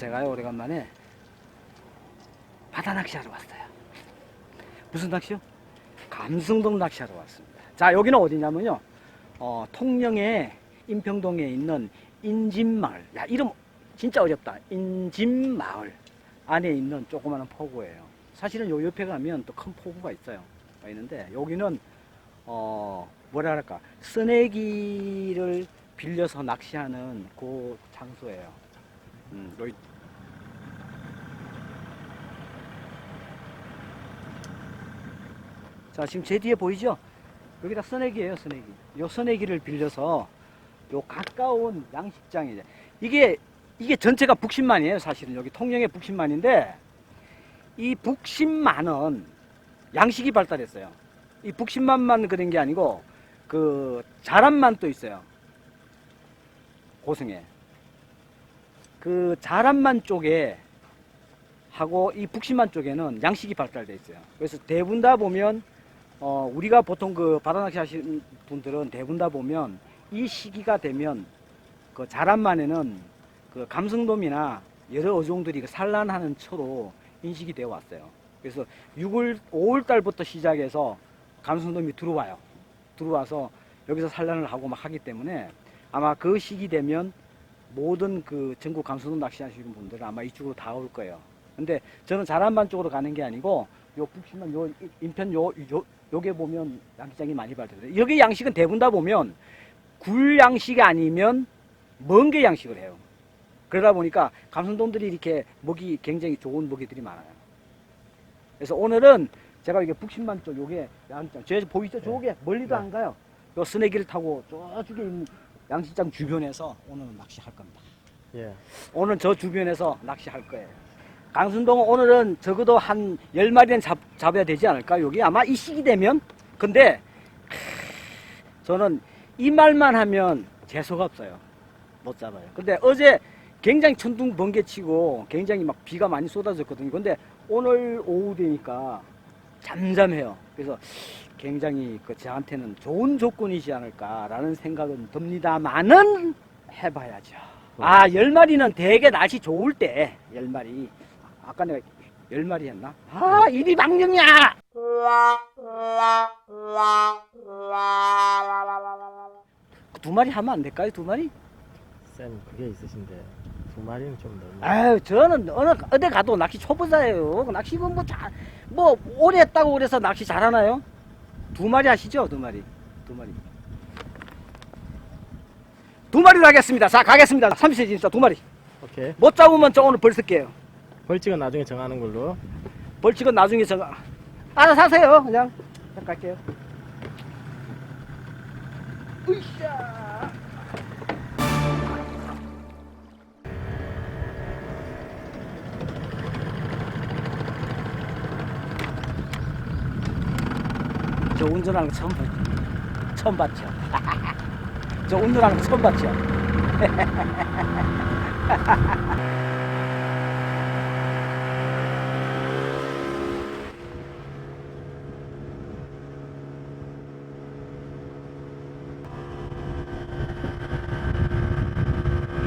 제가요 오래간만에 바다 낚시하러 왔어요. 무슨 낚시요? 감성동 낚시하러 왔습니다. 자 여기는 어디냐면요. 어, 통영의 인평동에 있는 인진마을. 야 이름 진짜 어렵다. 인진마을 안에 있는 조그마한 포구예요. 사실은 요 옆에 가면 또 큰 포구가 있어요. 가 있는데 여기는 어 뭐라 할까 쓰내기를 빌려서 낚시하는 그 장소예요. 음, 여기 자 지금 제 뒤에 보이죠? 여기다 써내기예요 써내기. 요 써내기를 빌려서 요 가까운 양식장이죠. 이게 이게 전체가 북신만이에요 사실은 여기 통영의 북신만인데 이 북신만은 양식이 발달했어요. 이 북신만만 그런 게 아니고 그 자란만 또 있어요. 고성에 그 자란만 쪽에 하고 이 북신만 쪽에는 양식이 발달돼 있어요. 그래서 대부분 다 보면 어 우리가 보통 그 바다 낚시 하시는 분들은 대부분 다 보면 이 시기가 되면 그 자란만에는 그 감성돔이나 여러 어종들이 그 산란하는 처로 인식이 되어 왔어요. 그래서 6월, 5월 달부터 시작해서 감성돔이 들어와요. 들어와서 여기서 산란을 하고 막 하기 때문에 아마 그 시기 되면 모든 그 전국 감성돔 낚시하시는 분들은 아마 이쪽으로 다 올 거예요. 근데 저는 자란반 쪽으로 가는 게 아니고 요 북신만 요 인편 요, 요 요게 보면 양식장이 많이 발달돼요. 여기 양식은 대부분 다 보면 굴 양식이 아니면 멍게 양식을 해요. 그러다 보니까 감성돔들이 이렇게 먹이 굉장히 좋은 먹이들이 많아요. 그래서 오늘은 제가 이게 북신만 쪽 요게 양식장 저 보이죠? 저게 멀리도 네. 안 가요. 요 스네기를 타고 저쪽에 있는 양식장 주변에서 오늘은 낚시할 겁니다. 예. 오늘 저 주변에서 낚시할 거예요. 강순동은 오늘은 적어도 한 10마리는 잡, 잡아야 되지 않을까? 여기 아마 이 시기 되면. 근데, 크, 저는 이 말만 하면 재수가 없어요. 못 잡아요. 근데 어제 굉장히 천둥 번개 치고 굉장히 막 비가 많이 쏟아졌거든요. 근데 오늘 오후 되니까 잠잠해요. 그래서 굉장히 그 저한테는 좋은 조건이지 않을까라는 생각은 듭니다만은 해봐야죠. 아, 열 마리는 되게 날씨 좋을 때, 열 마리. 아까 내가 열 마리 했나? 아, 일이 방정이야! 두 마리 하면 안 될까요? 두 마리? 쌤 그게 있으신데 두 마리는 좀 너무. 아유, 저는 어느, 어디 가도 낚시 초보자예요. 낚시는 뭐 잘, 뭐, 오래 했다고 그래서 낚시 잘하나요? 두 마리 하시죠? 두 마리. 두 마리. 두 마리로 하겠습니다. 자, 가겠습니다. 30cm 진짜 두 마리. 오케이. 못 잡으면 저 오늘 벌 쓸게요. 벌칙은 나중에 정하는 걸로. 벌칙은 나중에 제가 알아서 하세요. 그냥 자, 갈게요. 으쌰 저 운전하는 거 처음 봤죠? 처음 봤죠? 저 운전하는 거 처음 봤죠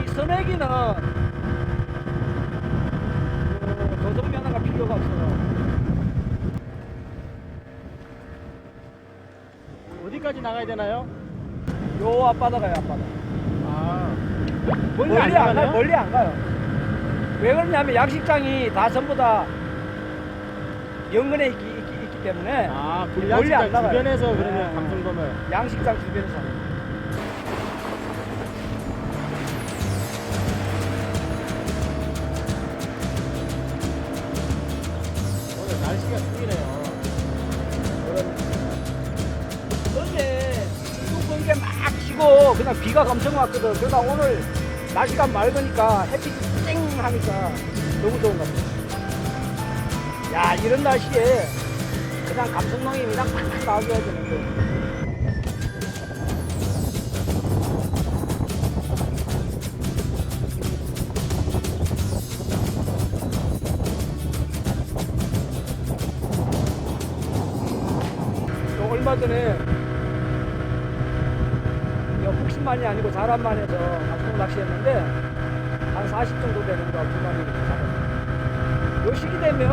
이 선액이는 그 도전 면허가 필요가 없어요. 어디까지 나가야 되나요? 요 앞바다가요 앞바다. 아. 멀리, 안 가요. 멀리 안 가요. 왜 그러냐면 양식장이 다 전부 다 연근에 있기, 있기, 있기 때문에 아, 멀리 안 나가요. 주변에서 그러면 네. 감성돔을. 양식장 주변에서 그냥 비가 엄청 왔거든. 그러다 오늘 날씨가 맑으니까 햇빛이 쨍 하니까 너무 좋은 것 같아. 야 이런 날씨에 그냥 감성농이 그냥 팍팍 나와줘야 되는데. 여 북신만이 아니고 자란만에서 감성 낚시했는데 한 40 정도 되는 거 두 마리 잡았어요. 요 시기 되면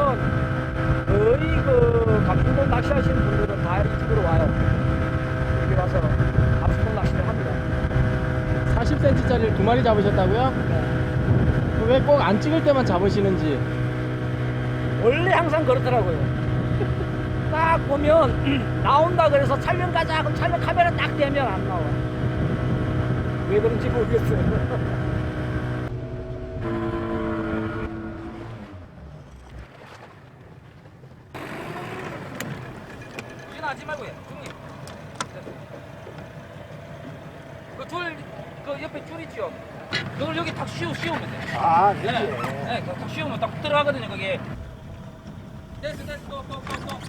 거의 그 감성돔 낚시하시는 분들은 다 이쪽으로 와요. 여기 와서 감성돔 낚시를 합니다. 40cm짜리를 두 마리 잡으셨다고요? 왜꼭 안 찍을 때만 잡으시는지. 원래 항상 그렇더라고요. 딱 보면 나온다 그래서 촬영 가자 그럼 촬영 카메라 딱 대면 안 나와. 왜 그런지 모르겠어요. 이건 하지 말고 해. 중립. 그줄 그 옆에 줄 있죠. 그걸 여기 탁 씌우 씌우면 돼. 아, 네. 네, 그탁 씌우면 딱 들어가거든요. 그게. 됐어, 됐어, 또, 또, 또, 또.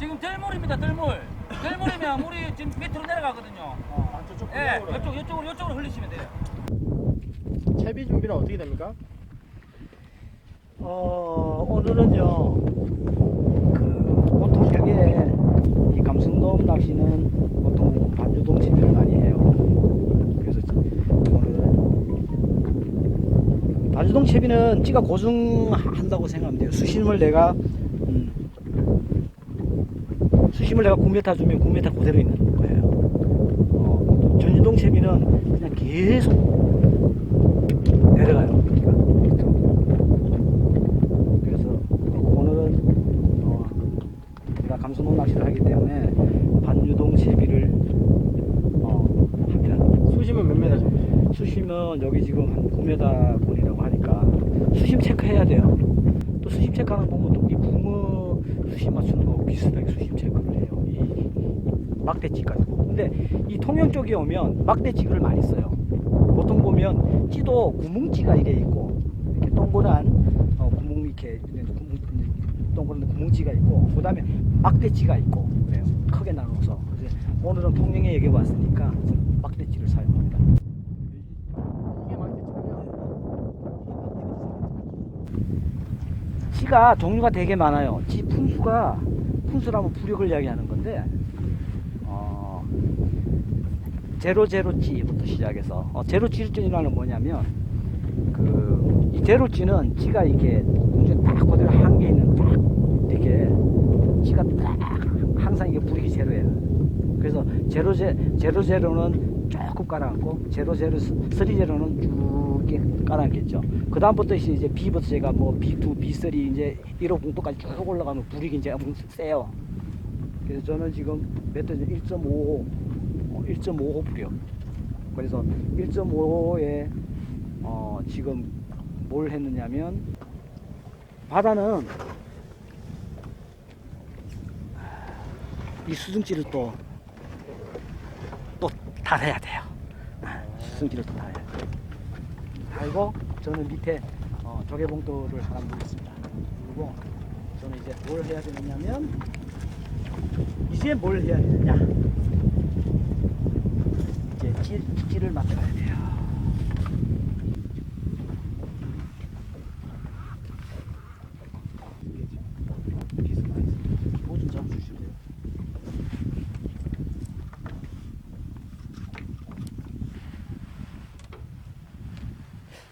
지금 들물입니다, 들물. 들물이면 물이 지금 밑으로 내려가거든요. 저쪽 예, 이쪽, 이쪽으로, 이쪽으로 흘리시면 돼요. 채비 준비는 어떻게 됩니까? 어, 오늘은요, 그, 보통 여기에 이 감성돔 낚시는 보통 반주돔 채비를 많이 해요. 그래서 오늘은 반주돔 채비는 찌가 고정한다고 생각하면 돼요. 수심을 내가, 음, 수심을 내가 9m 주면 9m 그대로 있는 거예요. 어, 전유동 채비는 그냥 계속 내려가요. 그러니까. 그래서 오늘은 어, 제가 감소돔 낚시를 하기 때문에 반유동 채비를 어, 합니다. 수심은 몇 메다 정도? 수심은 여기 지금 한 9m 본이라고 하니까 수심 체크해야 돼요. 또 수심 체크하는 방법도 우리 붕어 수심 맞추는 거하고 비슷하게 수심 체크를 해요. 이, 이 막대찌 가지고. 근데 이 통영 쪽에 오면 막대찌를 많이 써요. 보통 보면 찌도 구멍찌가 이래 있고 이렇게 동그란 어, 구멍 이렇게 구멍, 동그란 구멍찌가 있고 그 다음에 막대찌가 있고 그래요. 크게 나눠서. 오늘은 통영에 여기 왔으니까 막대찌를 사용합니다. 이게. 찌가 종류가 되게 많아요. 찌 품수가 품수라면 부력을 이야기하는 건데 어, 제로제로 찌부터 시작해서 어, 제로 찌르는 뭐냐면 그 이 제로 찌는 찌가 이게 공중에 딱 그대로 한 개 있는 딱 이렇게 찌가 딱 항상 이게 부력이 제로예요. 그래서 제로 제 제로 제로는 조금 깔아앉고 제로 제로 쓰리 제로는 쭉 이렇게 깔아앉겠죠. 그 다음부터 이제 B부터 제가 뭐 B2, B3 이제 1호 공도까지 쭉 올라가면 불이 이제 세요. 그래서 저는 지금 몇도 1.55, 어, 1.55 부력. 그래서 1.55에 어, 지금 뭘 했느냐면 바다는 이 수중지를 또 또 달아야 돼요. 아, 수중지를 또 달아야 돼요. 달고 저는 밑에 어, 조개봉돌을 하나 물겠습니다. 그리고 저는 이제 뭘 해야 되느냐면 이제 뭘 해야 되느냐 찌, 찌를 맞춰야 돼요.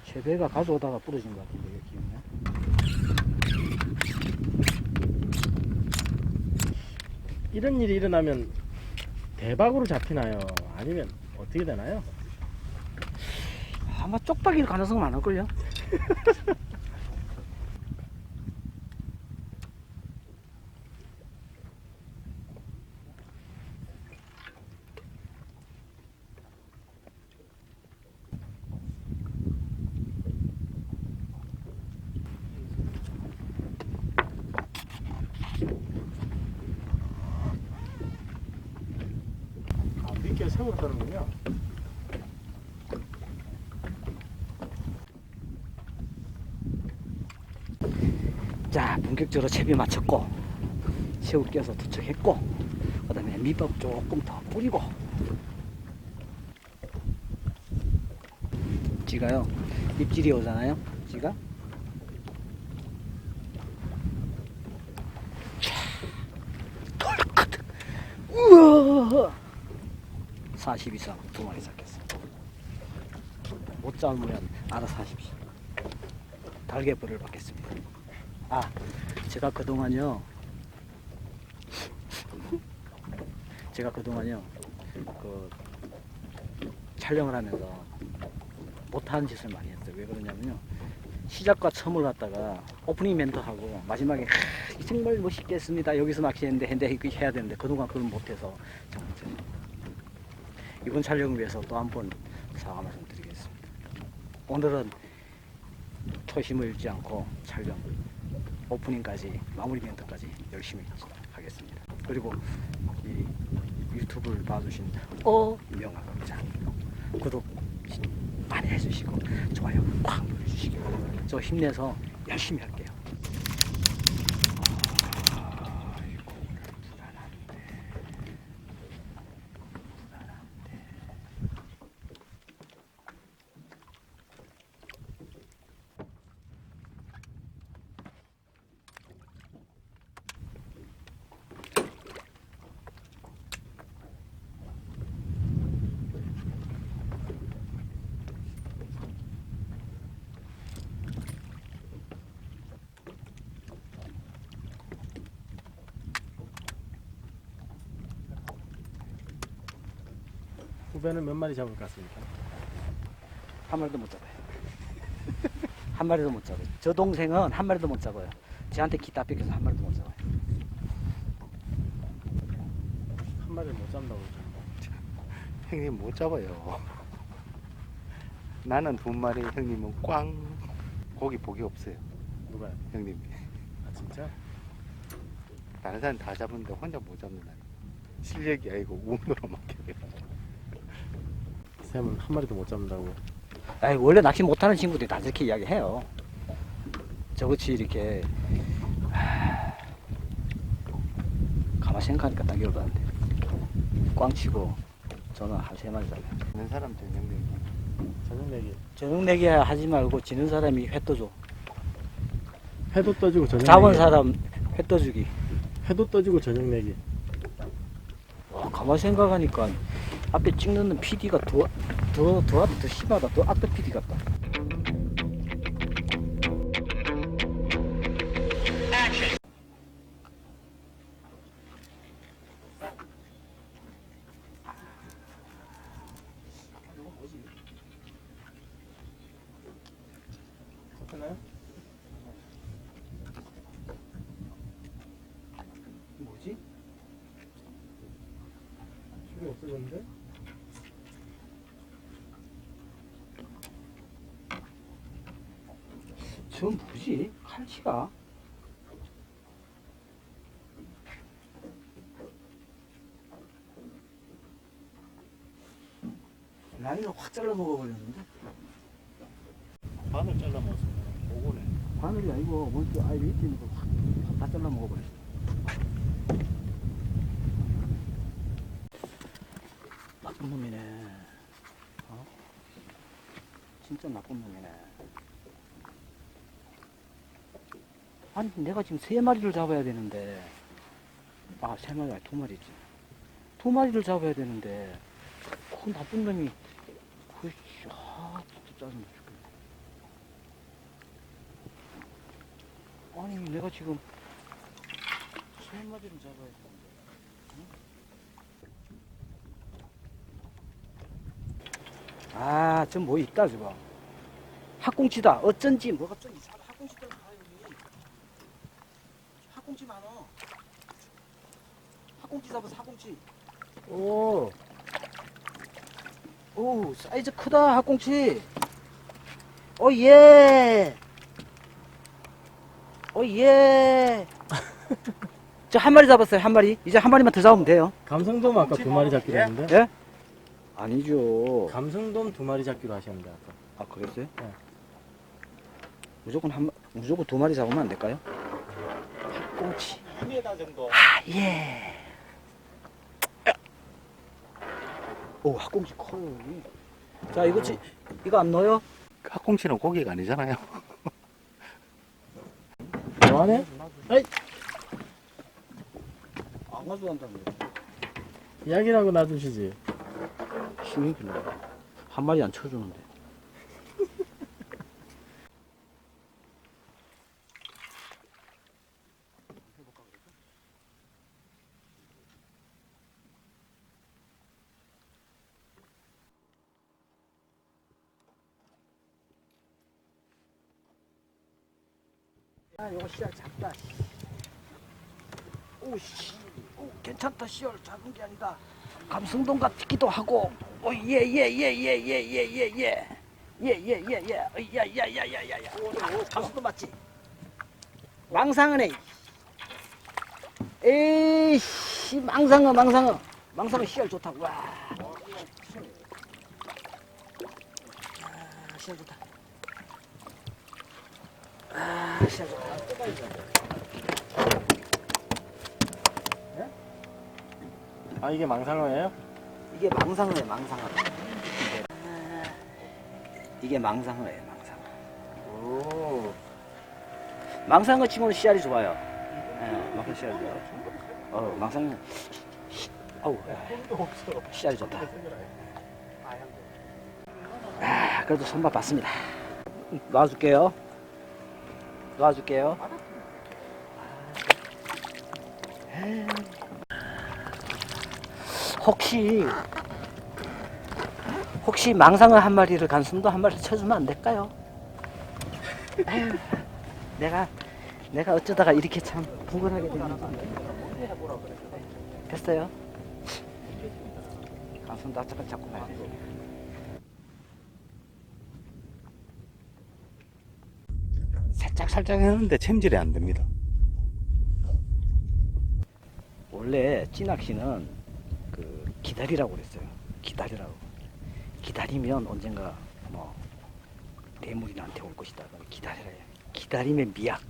최대가 가져오다가 부러진 것 같은데 이거 기억나? 이런 일이 일어나면 대박으로 잡히나요? 아니면 어떻게 되나요? 아마 쪽박일 가능성은 많을걸요? 아, 세우로 따는군요. 자, 본격적으로 채비 맞췄고, 새우 껴서 투척했고, 그 다음에 밑밥 조금 더 뿌리고, 찌가요, 입질이 오잖아요, 찌가. 촤, 돌, 40 이상 두 마리 잡겠습니다. 못 잡으면 알아서 하십시오. 달걀벌을 받겠습니다. 아, 제가 그동안요. 제가 그동안요. 그 촬영을 하면서 못하는 짓을 많이 했어요. 왜 그러냐면요. 시작과 첨을 갖다가 오프닝 멘트하고 마지막에 하, 정말 멋있겠습니다. 여기서 낚시했는데 했는데 해야 되는데 그동안 그걸 못해서 잘못했어요. 이번 촬영을 위해서 또 한 번 사과 말씀드리겠습니다. 오늘은 초심을 잃지 않고 촬영 오프닝까지 마무리 멘트까지 열심히 하겠습니다. 그리고 이 유튜브를 봐주신 어명아감자 구독 많이 해주시고 좋아요 꽉 눌러주시기 바랍니다. 저 힘내서 열심히 할게요. 후배는 몇 마리 잡을 것 같습니까? 한 마리도 못 잡아요. 한 마리도 못 잡아요. 저 동생은 한 마리도 못 잡아요. 저한테 기타 뺏겨서 한 마리도 못 잡아요. 한 마리를 못 잡는다고 그러죠. 형님 못 잡아요. 나는 두 마리, 형님은 꽝. 고기 복이 없어요, 누가요? 형님. 아 진짜? 다른 사람 다 잡는데 혼자 못 잡는다. 실력이 아니고 운으로 맡겨요. 샘은 한 마리도 못 잡는다고. 아이, 원래 낚시 못하는 친구들이 다 저렇게 이야기해요. 저같이 이렇게 하, 가만 생각하니까 딱 열받는데 꽝 치고 저는 한 세 마리 잡아요. 있는 사람 저녁 내기. 저녁 내기. 저녁 내기 하지 말고 지는 사람이 회 떠줘. 해도 떠주고 저녁 잡은 내기. 사람 회 떠주기. 해도 떠주고 저녁 내기. 와, 가만 생각하니까 앞에 찍는 PD가 더, 더, 더, 더 심하다. 더 악덕 PD 같다. 뭐지? 술이 없어졌는데? 저 뭐지? 칼치가? 라인을 확 잘라 먹어버렸는데? 반을 잘라 먹었습니다. 오고네. 바늘이 아니고 먼저 아예 밑에 있는 거확다 잘라 먹어버렸어. 나쁜 놈이네. 어? 진짜 나쁜 놈이네. 아니 내가 지금 세 마리를 잡아야 되는데. 아 세 마리 아니 두 마리지. 두 마리를 잡아야 되는데. 그 나쁜 놈이. 그 아, 진짜 짜증나 죽겠네. 아니 내가 지금 세 마리를 잡아야 되는데. 아좀 뭐 있다 저거. 학꽁치다. 어쩐지 뭐가 좀 봐요 여기 학꽁치 많아 학꽁치 잡아서 학꽁치 오. 오 사이즈 크다 학꽁치 오 예 오 예 저 한 마리 잡았어요 한 마리 이제 한 마리만 더 잡으면 돼요 감성돔 아까 두 마리 잡기로 예? 했는데. 예? 아니죠 감성돔 두 마리 잡기로 하셨는데 아까. 아 그랬어요? 네. 무조건 한 마- 무조건 두 마리 잡으면 안 될까요? 학꽁치 2m 정도. 예. 오 학꽁치 커요. 자 이거 지, 이거 안 넣어요? 학꽁치는 고기가 아니잖아요. 뭐하네? 안 가져간다며 이야기라고 놔두시지. 힘이 별로. 한 마리 안 쳐주는데. 씨알 작다. 오씨, 오, 괜찮다 씨알 작은 게 아니다. 감성돔 같기도 하고, 오, 예, 예, 예, 예, 예, 예, 예, 예, 예, 예, 예, 예, 야, 야, 야, 야, 야, 야, 아, 감성돔 맞지? 망상어네. 에이씨, 망상어, 망상어, 망상어 씨알 좋다고. 와, 아, 씨알 좋다. 아. 아 이게 망상어예요? 이게 망상어예요, 망상어. 이게 망상어예요, 망상어. 오. 망상어 치고는 씨알이 좋아요. 예, 망상어 씨알이 좋아요. 어, 망상어. 어우, 씨알이 좋다. 아, 그래도 손맛 봤습니다. 놔줄게요. 놔줄게요. 혹시 혹시 망상어 한 마리를 간순도 한 마리 쳐주면 안 될까요? 내가 내가 어쩌다가 이렇게 참 부근하게 됐는지 됐어요? 간순도 자꾸 자꾸 봐야 돼. 살짝 살짝 했는데 챔질이 안 됩니다. 원래 찌낚시는 그 기다리라고 그랬어요. 기다리라고. 기다리면 언젠가 뭐 대물이 나한테 올 것이다. 기다려야 해. 기다림의 미학.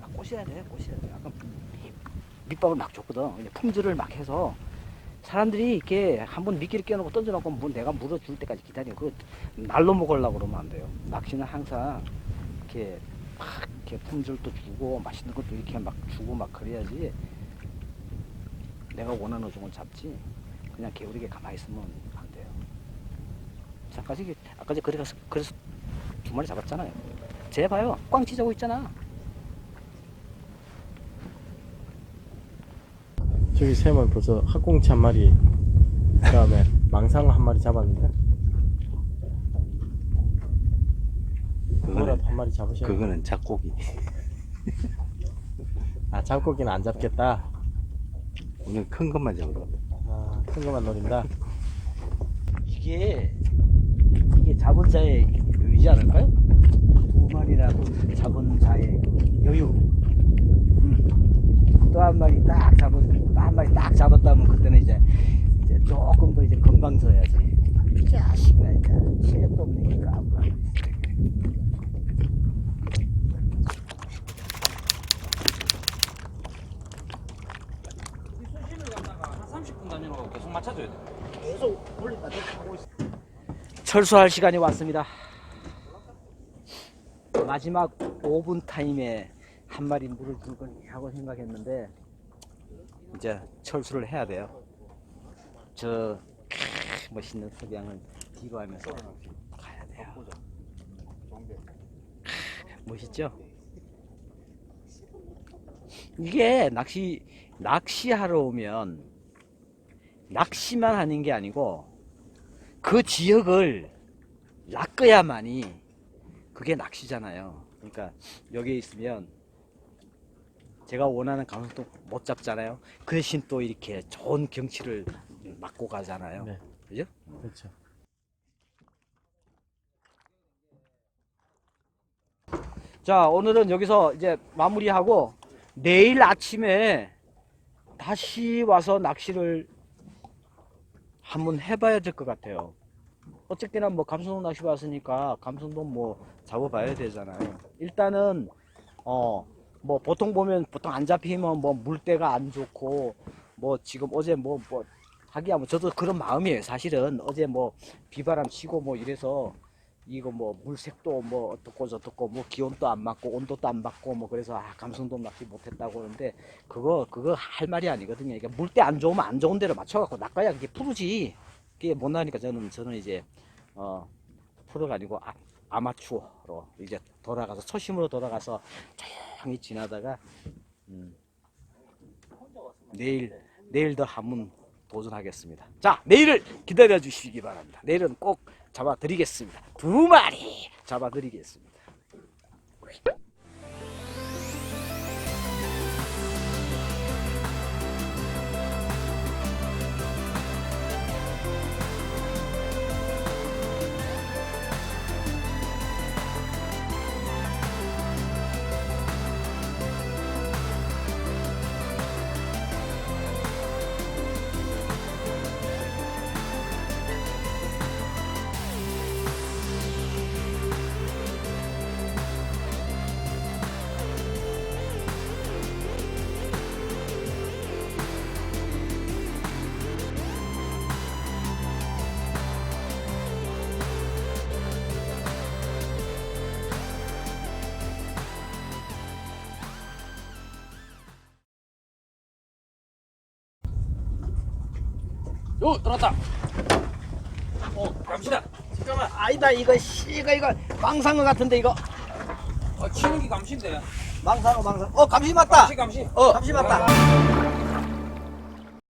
아, 꼬셔야 돼, 꼬셔야 돼. 아까 밑밥을 막 줬거든. 품질을 막 해서 사람들이 이렇게 한번 미끼를 껴놓고 던져놓고 뭐 내가 물어줄 때까지 기다려. 그 날로 먹으려고 그러면 안 돼요. 낚시는 항상 이렇게 막 이렇게 품질도 주고 맛있는 것도 이렇게 막 주고 막 그래야지 내가 원하는 종을 잡지 그냥 게으르게 가만히 있으면 안 돼요. 아까 저기 아까 저 그래서 그래서 두 마리 잡았잖아요. 쟤 봐요 꽝 찢어고 있잖아. 저기 세면 벌써 학꽁치 한 마리 그다음에 망상어 한 마리 잡았는데 그거라도 한 마리 잡으셔야. 그거는 작고기. 아 잡고기는 안 잡겠다. 오늘 큰 것만 잡으러. 아, 큰 거만 노린다. 이게 이게 잡은 자의 여유지 않을까요? 두 마리라도 잡은 자의 여유. 음. 또한 마리 딱 잡은 또 한 마리 딱 잡았다면 그때는 이제, 이제 조금 더 이제 건방져야지. 이 자식아 이제 실력도 없으니까 아무나. 이 수심을 갖다가 한 30분 다니는 계속 맞춰줘야 돼. 철수할 시간이 왔습니다. 마지막 5분 타임에 한 마리 물을 줄거니 하고 생각했는데 이제 철수를 해야 돼요. 저 크, 멋있는 석양을 뒤로 하면서 가야 돼요. 크, 멋있죠? 이게 낚시 낚시하러 오면 낚시만 하는 게 아니고 그 지역을 낚아야만이 그게 낚시잖아요. 그러니까 여기 있으면 제가 원하는 감성도 못 잡잖아요. 그 대신 또 이렇게 좋은 경치를 맞고 가잖아요. 네. 그죠? 그렇죠. 자, 오늘은 여기서 이제 마무리하고 내일 아침에 다시 와서 낚시를 한번 해봐야 될 것 같아요. 어쨌거나 뭐 감성돔 낚시 왔으니까 감성돔 뭐 잡아봐야 되잖아요. 일단은 어 뭐 보통 보면 보통 안 잡히면 뭐 물때가 안 좋고 뭐 지금 어제 뭐뭐 하기야 뭐 저도 그런 마음이에요. 사실은 어제 뭐 비바람 치고 뭐 이래서 이거 뭐 물색도 뭐 어떻고 저떻고 뭐 기온도 안 맞고 온도도 안 맞고 뭐 그래서 아 감성도 낚시 못했다고 하는데 그거 그거 할 말이 아니거든요. 그러니까 물때 안 좋으면 안 좋은 대로 맞춰갖고 낚아야 그게 프로지. 그게 못 나니까 저는 저는 이제 어 프로가 아니고 아, 아마추어로 이제 돌아가서 초심으로 돌아가서 조용히 지나다가 음, 내일 내일 더 한번 도전하겠습니다. 자 내일을 기다려 주시기 바랍니다. 내일은 꼭 잡아드리겠습니다. 두 마리 잡아드리겠습니다. 요 들어왔다. 어 감시다. 잠깐만 아니다 이거 씨 이거 이거 망상어 같은데 이거 어 치는 게 감시인데. 망상어 망상 어 감시 맞다 감시 감시. 어 감시 맞다